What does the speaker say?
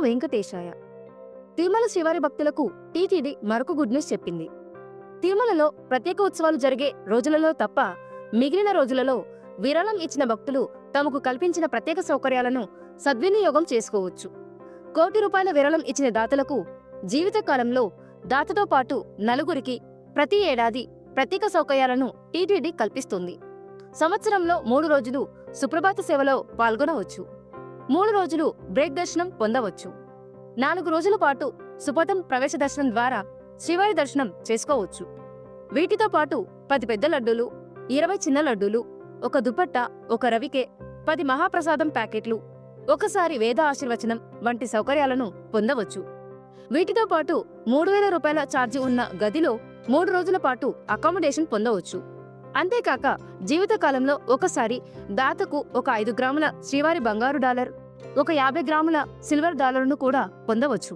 వెంకటేశాయ. తిరుమల శివారి భక్తులకు టీటీడీ మరొక good news చెప్పింది. తిరుమలలో ప్రత్యేక ఉత్సవాలు జరిగే రోజులలో తప్ప మిగిలిన రోజులలో విరాళం ఇచ్చిన భక్తులు తమకు కల్పించిన ప్రత్యేక సౌకర్యాలను సద్వినియోగం చేసుకోవచ్చు. కోటి రూపాయల విరాళం ఇచ్చిన దాతలకు జీవితకాలంలో దాతతో పాటు నలుగురికి ప్రతి ఏడాది ప్రత్యేక సౌకర్యాలను టీటీడీ కల్పిస్తుంది. సంవత్సరంలో మూడు రోజులు సుప్రభాత సేవలో పాల్గొనవచ్చు. మూడు రోజులు బ్రేక్ దర్శనం పొందవచ్చు. నాలుగు రోజుల పాటు సుపథం ప్రవేశ దర్శనం ద్వారా శివారి దర్శనం చేసుకోవచ్చు. వీటితో పాటు పది పెద్ద లడ్డూలు ఇరవై చిన్న లడ్డూలు ఒక దుపట్ట ఒక రవికే పది మహాప్రసాదం ప్యాకెట్లు ఒకసారి వేద ఆశీర్వచనం వంటి సౌకర్యాలను పొందవచ్చు. వీటితో పాటు మూడు వేల రూపాయల ఛార్జీ ఉన్న గదిలో మూడు రోజుల పాటు అకామిడేషన్ పొందవచ్చు. అంతేకాక జీవితకాలంలో ఒకసారి దాతకు ఒక ఐదు గ్రాముల శ్రీవారి బంగారు డాలర్ ఒక యాభై గ్రాముల సిల్వర్ డాలర్ను కూడా పొందవచ్చు.